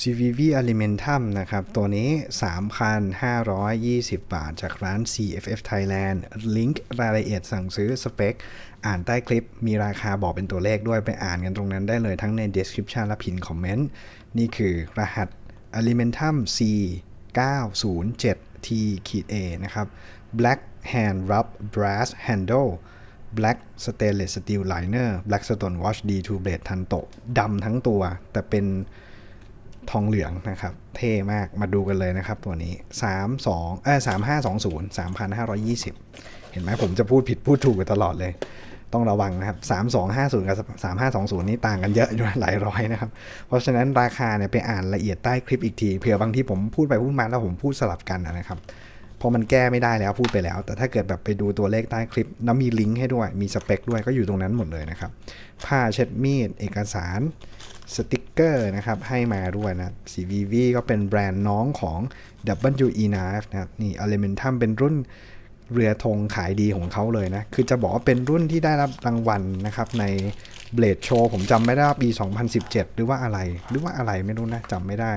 CVV Alimentum นะครับ ตัวนี้ 3,520 บาท จากร้าน CFF Thailand ลิงก์รายละเอียดสั่งซื้อสเปค อ่านใต้คลิปมีราคาบอกเป็นตัวเลขด้วยไปอ่านกันตรงนั้นได้เลยทั้งใน description และพินคอมเมนต์ นี่คือรหัส Alimentum C 907 T A นะครับ Black Hand Rub Brass Handle Black Stainless Steel Liner Black Stone Watch D2 Blade ทันโตดำทั้งตัว แต่เป็น ทองเหลืองนะครับ เท่มากมาดูกันเลยนะครับตัวนี้ 3 2เออ3520 3520 เห็นไหมผมจะพูดผิดพูดถูกตลอดเลย ต้องระวังนะครับ 3250 กับ 3520 นี่ต่างกันเยอะอยู่หลายร้อยนะครับ เพราะฉะนั้นราคาเนี่ยไปอ่านละเอียดใต้คลิปอีกทีเผื่อบางที่ผมพูดไปพูดมาแล้วผมพูดสลับกันนะครับเพราะมันแก้ไม่ได้แล้วพูดไปแล้ว แต่ถ้าเกิดแบบไปดูตัวเลขใต้คลิปแล้วมีลิงก์ให้ด้วยมีสเปคด้วยก็อยู่ตรงนั้นหมดเลยนะครับ ผ้าเช็ดมีด เอกสาร สติกเกอร์นะครับให้มาด้วยนะ CVV ก็เป็นแบรนด์น้องของ WE n i นะครับนี่ Elementum เป็นรุ่นเรือธงขายดีของเขาเลยนะ คือจะบอกว่าเป็นรุ่นที่ได้รับรางวัลนะครับใน Blade Show ผมจำไม่ได้ว่าปี 2017 หรือว่าอะไร หรือว่าอะไรไม่รู้นะจำไม่ได้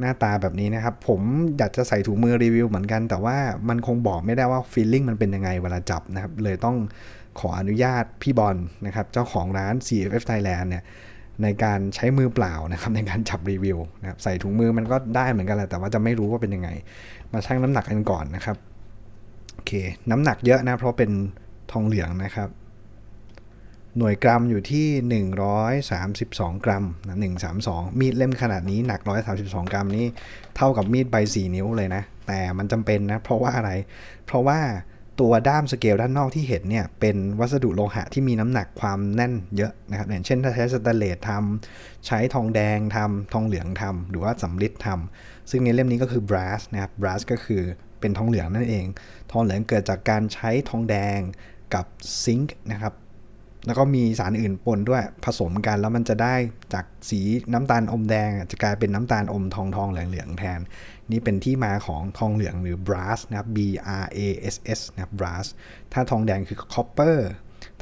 หน้าตาแบบนี้นะครับ ผมอยากจะใส่ถุงมือรีวิวเหมือนกัน แต่ว่ามันคงบอกไม่ได้ว่าฟีลลิ่งมันเป็นยังไงเวลาจับนะครับ เลยต้องขออนุญาตพี่บอลนะครับ เจ้าของร้าน CFF Thailand เนี่ย ในการใช้มือเปล่านะครับในการจับรีวิวนะครับใส่ถุงมือมันก็ได้เหมือนกันแหละแต่ว่าจะไม่รู้ว่าเป็นยังไง มาชั่งน้ำหนักกันก่อนนะครับโอเค น้ำหนักเยอะนะเพราะเป็นทองเหลืองนะครับ หน่วยกรัมอยู่ที่ 132 กรัมนะ132 มีดเล่มขนาดนี้หนัก 132 กรัมนี่เท่ากับมีดใบ 4 นิ้วเลยนะ แต่มันจำเป็นนะ เพราะว่าอะไร เพราะว่า ตัวด้ามสเกลด้านนอกที่เห็นเนี่ยเป็นวัสดุโลหะที่มีน้ำหนักความแน่นเยอะนะครับอย่างเช่นถ้าใช้สแตนเลสทำใช้ทองแดงทำทองเหลืองทำหรือว่าสำริดทำซึ่งในเล่มนี้ก็คือ brass นะครับ brass ก็คือเป็นทองเหลืองนั่นเอง ทองเหลืองเกิดจากการใช้ทองแดงกับซิงค์นะครับแล้วก็มีสารอื่นปนด้วยผสมกันแล้วมันจะได้จากสีน้ำตาลอมแดงจะกลายเป็นน้ำตาลอมทองทองเหลืองเหลืองแทน นี่เป็นที่มาของทองเหลืองหรือ brass นะครับ B R A S S นะครับ brass ถ้าทองแดงคือ copper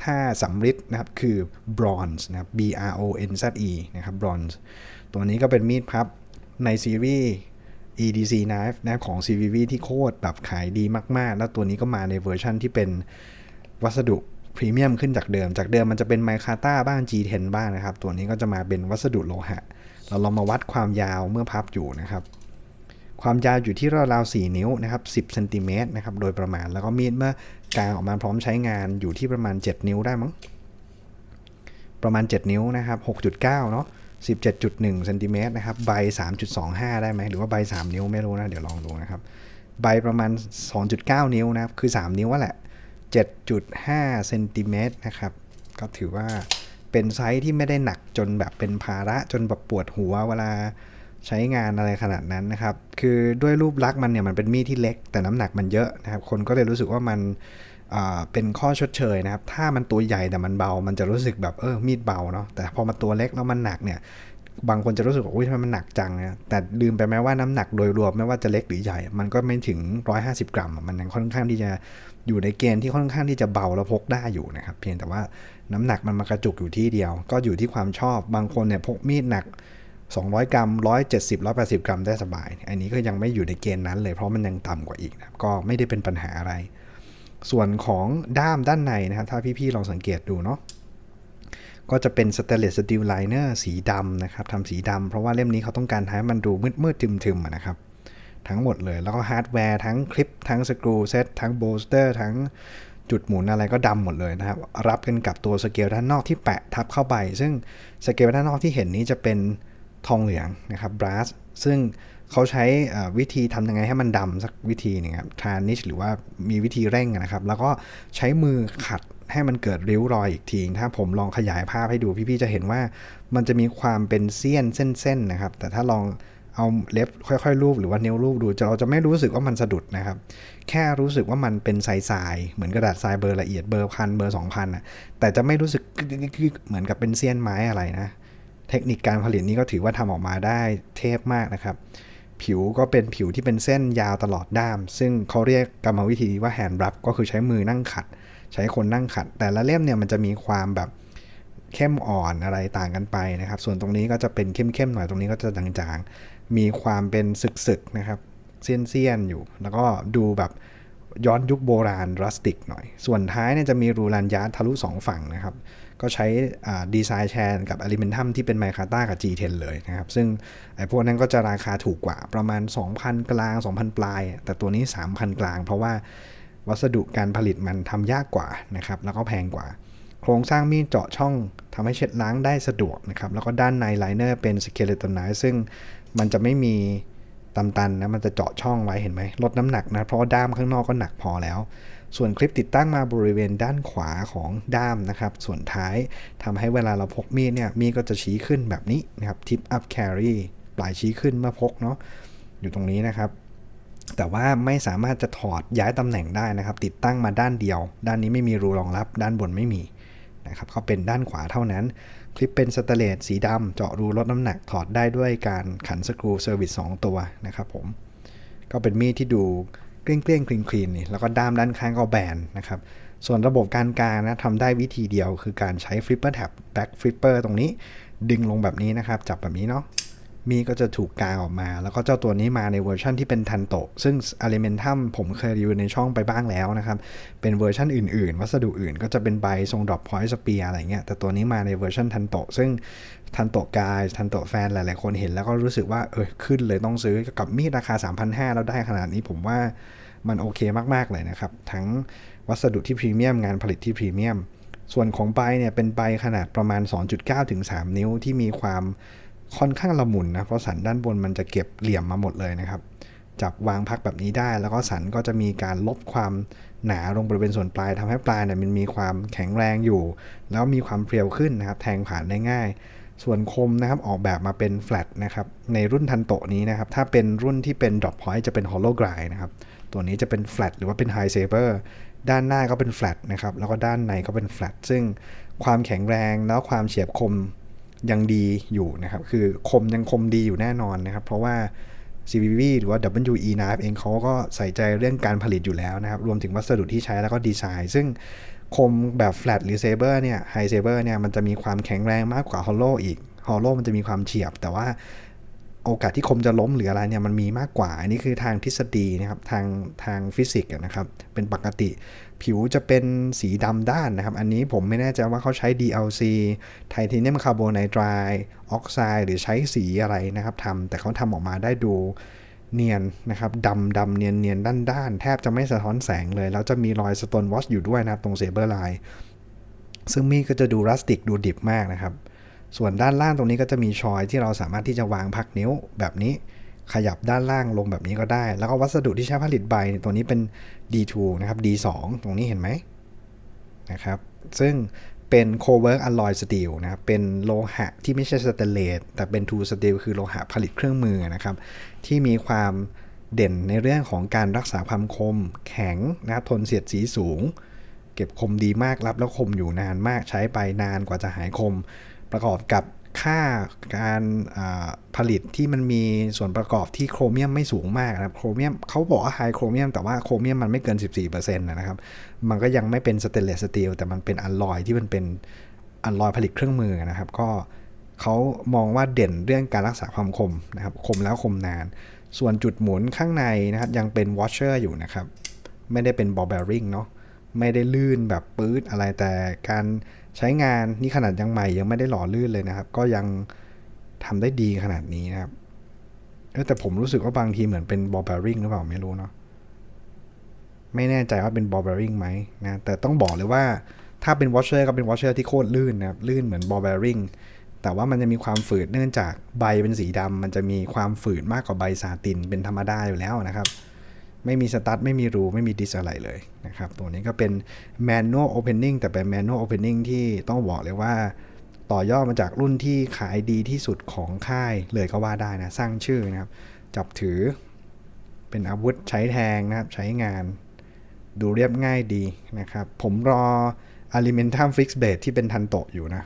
ถ้าสำริดนะครับคือ bronze นะครับ B R O N Z E นะครับ bronze ตัวนี้ก็เป็นมีดพับในซีรีส์ EDC knife นะของ CVV ที่โคตรแบบขายดีมาก ๆ แล้วตัวนี้ก็มาในเวอร์ชั่นที่เป็นวัสดุพรีเมียมขึ้นจากเดิม จากเดิมมันจะเป็นไมคาต้าบ้าง G10 บ้างนะครับ ตัวนี้ก็จะมาเป็นวัสดุโลหะ เราลองมาวัดความยาวเมื่อพับอยู่นะครับ ความยาวอยู่ที่ราวๆ4นิ้วนะครับ10เซนติเมตรนะครับโดยประมาณแล้วก็มีดเมื่อกางออกมาพร้อมใช้งานอยู่ที่ประมาณ 7 นิ้วได้มั้งประมาณ 7 นิ้วนะครับ6.9เนาะ17.1เซนติเมตรนะครับใบ 3.25 ได้ไหมหรือว่าใบ 3 นิ้วไม่รู้นะ เดี๋ยวลองดูนะครับ ใบประมาณ 2.9 นิ้วนะครับ คือ 3 นิ้วว่าแหละ 7.5เซนติเมตรนะครับ ก็ถือว่าเป็นไซส์ที่ไม่ได้หนักจนแบบเป็นภาระจนแบบปวดหัวเวลา ใช้งานอะไรขนาดนั้นนะครับ คือด้วยรูปลักษณ์มันเนี่ยมันเป็นมีดที่เล็ก แต่น้ำหนักมันเยอะนะครับ คนก็เลยรู้สึกว่ามันเป็นข้อชดเชยนะครับ ถ้ามันตัวใหญ่แต่มันเบา มันจะรู้สึกแบบเออมีดเบาเนาะ แต่พอมาตัวเล็กแล้วมันหนักเนี่ย บางคนจะรู้สึกว่าอุ้ยทำไมมันหนักจังนะแต่ลืมไปไหมว่าน้ำหนักโดยรวมไม่ว่าจะเล็กหรือใหญ่ มันก็ไม่ถึง 150 กรัม มันยังค่อนข้างที่จะอยู่ในเกณฑ์ที่ค่อนข้างที่จะเบาแล้วพกได้อยู่นะครับ เพียงแต่ว่าน้ำหนักมันมากระจุกอยู่ที่เดียว ก็อยู่ที่ความชอบ บางคนเนี่ยพกมีดหนัก 200 กรัม 170 180 กรัมได้สบาย อันนี้ก็ยังไม่อยู่ในเกณฑ์นั้นเลยเพราะมันยังต่ำกว่าอีกนะก็ไม่ได้เป็นปัญหาอะไร ส่วนของด้ามด้านในนะครับถ้าพี่ๆลองสังเกตดูเนาะก็จะเป็น stainless steel liner สีดำนะครับทำสีดำเพราะว่าเล่มนี้เขาต้องการให้มันดูมืดๆทึมๆนะครับ ทั้งหมดเลย แล้วก็ฮาร์ดแวร์ทั้งคลิป ทั้งสกรูเซตทั้งโบสเตอร์ ทั้งจุดหมุนอะไรก็ดำหมดเลยนะครับ รับกันกับตัวสเกลด้านนอกที่แปะทับเข้าไป ซึ่งสเกลด้านนอกที่เห็นนี้จะเป็น ทองเหลืองนะครับ brass ซึ่งเขาใช้วิธีทำยังไงให้มันดำสักวิธีนึงครับทานิชหรือว่ามีวิธีเร่งนะครับ แล้วก็ใช้มือขัดให้มันเกิดริ้วรอยอีกที ถ้าผมลองขยายภาพให้ดูพี่ๆจะเห็นว่ามันจะมีความเป็นเสี้ยนเส้นๆนะครับ แต่ถ้าลองเอาเล็บค่อยๆรูปหรือว่านิ้วรูปดูเราจะไม่รู้สึกว่ามันสะดุดนะครับ แค่รู้สึกว่ามันเป็นทรายๆเหมือนกระดาษทรายเบอร์ละเอียดเบอร์พันเบอร์สองพันอะแต่จะไม่รู้สึกเหมือนกับเป็นเสี้ยนไม้อะไรนะ เทคนิคการผลิตนี้ก็ถือว่าทำออกมาได้เทพมากนะครับ ผิวก็เป็นผิวที่เป็นเส้นยาวตลอดด้าม ซึ่งเขาเรียกกรรมวิธีว่าแฮนด์รับก็คือใช้มือนั่งขัด ใช้คนนั่งขัด แต่ละเล่มเนี่ยมันจะมีความแบบเข้มอ่อนอะไรต่างกันไปนะครับ ส่วนตรงนี้ก็จะเป็นเข้มๆหน่อยตรงนี้ก็จะจางๆ มีความเป็นสึกๆนะครับเซียนๆอยู่ แล้วก็ดูแบบย้อนยุคโบราณรัสติกหน่อย ส่วนท้ายเนี่ยจะมีรูลันยาร์ดทะลุ2ฝั่งนะครับ ก็ใช้ดีไซน์แชนกับอลิเมนทัมที่เป็นไมคาต้ากับ G10 เลยนะครับ ซึ่งไอ้พวกนั้นก็จะราคาถูกกว่าประมาณ 2,000 กลาง 2,000 ปลาย แต่ตัวนี้ 3,000 กลาง เพราะว่าวัสดุการผลิตมันทำยากกว่านะครับแล้วก็แพงกว่า โครงสร้างมีดเจาะช่องทำให้เช็ดล้างได้สะดวกนะครับแล้วก็ด้านในไลเนอร์เป็นสเกเลต o นไนซึ่งมันจะไม่มีตำตันนะมันจะเจาะช่องไว้เห็นไหมลดน้ำหนักนะเพราะด้ามข้างนอกก็หนักพอแล้ว ส่วนคลิปติดตั้งมาบริเวณด้านขวาของด้ามนะครับ ส่วนท้ายทำให้เวลาเราพกมีดเนี่ย มีดก็จะชี้ขึ้นแบบนี้นะครับ tip up carry ปลายชี้ขึ้นเมื่อพกเนาะ อยู่ตรงนี้นะครับ แต่ว่าไม่สามารถจะถอดย้ายตำแหน่งได้นะครับ ติดตั้งมาด้านเดียว ด้านนี้ไม่มีรูรองรับ ด้านบนไม่มีนะครับเขาเป็นด้านขวาเท่านั้น คลิปเป็นสเตเลสสีดำเจาะรูลดน้ำหนักถอดได้ด้วยการขันสกรูเซอร์วิส2ตัวนะครับผม ก็เป็นมีดที่ดู เกลี้ยงเกลี้ยงคลีนคลีนนี่แล้วก็ด้ามด้านข้างก็แบนนะครับ ส่วนระบบการกางนะทำได้วิธีเดียวคือการใช้ฟลิปเปอร์แท็บแบ็กฟลิปเปอร์ตรงนี้ ดึงลงแบบนี้นะครับ จับแบบนี้เนาะ มีก็จะถูกกางออกมา แล้วก็เจ้าตัวนี้มาในเวอร์ชันที่เป็นทันโตะ ซึ่ง Elementum ผมเคยรีวิวในช่องไปบ้างแล้วนะครับ เป็นเวอร์ชันอื่นๆ วัสดุอื่นก็จะเป็นใบทรงดรอปพอยต์สเปียอะไรเงี้ย แต่ตัวนี้มาในเวอร์ชันทันโตะ ซึ่งทันโตะกาย ทันโตะแฟนหลายๆคนเห็นแล้วก็รู้สึกว่าเออขึ้นเลยต้องซื้อกับมีดราคา 3,500 แล้วได้ขนาดนี้ผมว่ามันโอเคมากๆเลยนะครับ ทั้งวัสดุที่พรีเมียมงานผลิตที่พรีเมียม ส่วนของใบเนี่ยเป็นใบขนาดประมาณ 2.9ถึง3นิ้วที่มีความ ค่อนข้างละมุนนะเพราะสันด้านบนมันจะเก็บเหลี่ยมมาหมดเลยนะครับ จับวางพักแบบนี้ได้ แล้วก็สันก็จะมีการลบความหนาลงบริเวณส่วนปลายทำให้ปลายเนี่ยมันมีความแข็งแรงอยู่ แล้วมีความเพรียวขึ้นนะครับ แทงผ่านได้ง่าย ส่วนคมนะครับออกแบบมาเป็นแฟลตนะครับในรุ่นทันโตนี้นะครับถ้าเป็นรุ่นที่เป็นด r อ p point จะเป็น hollow grind นะครับตัวนี้จะเป็นแฟลตหรือว่าเป็น high saber ด้านหน้าก็เป็นแฟลตนะครับแล้วก็ด้านในก็เป็นแฟลตซึ่งความแข็งแรงแล้วความเฉียบคม ยังดีอยู่นะครับ คือคมยังคมดีอยู่แน่นอนนะครับ เพราะว่า CVV หรือว่า WE n a f เองเขาก็ใส่ใจเรื่องการผลิตอยู่แล้วนะครับ รวมถึงวัสดุที่ใช้แล้วก็ดีไซน์ ซึ่งคมแบบ flat หรือ saber เนี่ย high saber เนี่ยมันจะมีความแข็งแรงมากกว่า hollow อีก hollow มันจะมีความเฉียบ แต่ว่า โอกาสที่คมจะล้มหรืออะไรเนี่ยมันมีมากกว่า อันนี้คือทางทฤษฎีนะครับทางทางฟิสิกส์นะครับเป็นปกติ ผิวจะเป็นสีดำด้านนะครับ อันนี้ผมไม่แน่ใจว่าเขาใช้ DLC ไทเทเนียมคาร์บอนไนไตรออกไซด์หรือใช้สีอะไรนะครับทำแต่เขาทำออกมาได้ดูเนียนนะครับดำดำเนียนเนียนด้านด้านแทบจะไม่สะท้อนแสงเลย แล้วจะมีรอยสโตนวอชอยู่ด้วยนะครับตรงเซเบอร์ไลน์ซึ่งมีดก็จะดูรัสติกดูดิบมากนะครับ ส่วนด้านล่างตรงนี้ก็จะมีชอยที่เราสามารถที่จะวางพักนิ้วแบบนี้ ขยับด้านล่างลงแบบนี้ก็ได้ แล้วก็วัสดุที่ใช้ผลิตใบตัวนี้เป็น D2 นะครับ D2 ตรงนี้เห็นไหมนะครับซึ่งเป็น Cowork Alloy Steel นะครับ เป็นโลหะที่ไม่ใช่สเตนเลสแต่เป็น Tool Steel คือโลหะผลิตเครื่องมือนะครับ ที่มีความเด่นในเรื่องของการรักษาความคม แข็งนะทนเสียดสีสูง เก็บคมดีมากรับแล้วคมอยู่นานมากใช้ไปนานกว่าจะหายคม ประกอบกับค่าการผลิตที่มันมีส่วนประกอบที่โครเมียมไม่สูงมากนะครับโครเมียมเขาบอกว่าไฮโครเมียมแต่ว่าโครเมียมมันไม่เกิน 14%นะครับ มันก็ยังไม่เป็นสเตนเลสสตีลแต่มันเป็นอลลอยที่มันเป็นอลลอยผลิตเครื่องมือนะครับ ก็เขามองว่าเด่นเรื่องการรักษาความคมนะครับ คมแล้วคมนาน ส่วนจุดหมุนข้างในนะครับ ยังเป็นวอชเชอร์อยู่นะครับ ไม่ได้เป็นบอลเบริงเนาะไม่ได้ลื่นแบบปื๊ดอะไรแต่การ ใช้งานนี่ขนาดยังใหม่ยังไม่ได้หล่อลื่นเลยนะครับ ก็ยังทำได้ดีขนาดนี้นะครับแต่ผมรู้สึกว่าบางทีเหมือนเป็นบอลเบริงหรือเปล่าไม่รู้เนาะไม่แน่ใจว่าเป็นบอลเบริงไหมนะแต่ต้องบอกเลยว่าถ้าเป็นวอชเชอร์ก็เป็นวอชเชอร์ที่โคตรลื่นนะครับลื่นเหมือนบอลเบริงแต่ว่ามันจะมีความฝืดเนื่องจากใบเป็นสีดำมันจะมีความฝืดมากกว่าใบซาตินเป็นธรรมดาอยู่แล้วนะครับ ไม่มีสตาร์ทไม่มีรูไม่มีดิสอะไรเลยนะครับ ตัวนี้ก็เป็น manual opening แต่เป็น manual opening ที่ต้องบอกเลยว่า ต่อยอดมาจากรุ่นที่ขายดีที่สุดของค่ายเลยก็ว่าได้นะ สร้างชื่อนะครับ จับถือเป็นอาวุธใช้แทงนะครับ ใช้งานดูเรียบง่ายดีนะครับ ผมรอ Alimentum Fix Blade ที่เป็นทันโตะอยู่นะ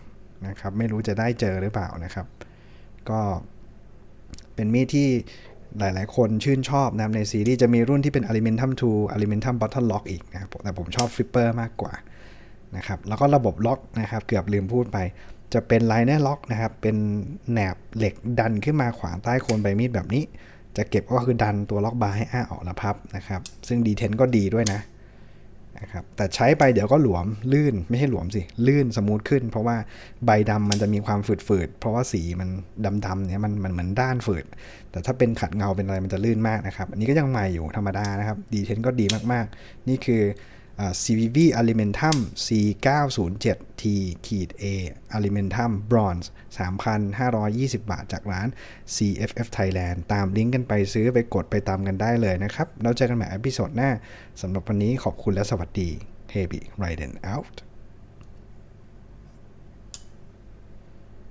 นะครับ ไม่รู้จะได้เจอหรือเปล่านะครับ ก็เป็นมีดที่ หลายๆ คนชื่นชอบนะครับในซีรีส์จะมีรุ่นที่เป็น Alimentum 2 Alimentum Bottle Lock อีกนะครับแต่ผมชอบ Flipper มากกว่านะครับแล้วก็ระบบล็อกนะครับเกือบลืมพูดไป จะเป็นไลเนอร์ล็อกนะครับเป็นแหนบเหล็กดันขึ้นมาขวางใต้โคนใบมีดแบบนี้ จะเก็บก็คือดันตัวล็อกบาร์ให้อ้าออกแล้วพับนะครับซึ่งดีเทนก็ดีด้วยนะ นะครับแต่ใช้ไปเดี๋ยวก็หลวมลื่นไม่ใช่หลวมสิ ลื่นสมูทขึ้น เพราะว่าใบดำมันจะมีความฝืดๆ เพราะว่าสีมันดำๆเนี่ยมันมันเหมือนด้านฝืด แต่ถ้าเป็นขัดเงาเป็นอะไรมันจะลื่นมากนะครับ อันนี้ก็ยังใหม่อยู่ธรรมดานะครับ ดีเทนก็ดีมากๆ นี่คือ CVV Alimentum C907T ขีด A Alimentum Bronze 3,520 บาทจากร้าน CFF Thailand ตามลิงก์กันไปซื้อไปกดไปตามกันได้เลยนะครับ แล้วเจอกันใหม่อพิโซดหน้าสำหรับวันนี้ขอบคุณและสวัสดี Heavy Raiden out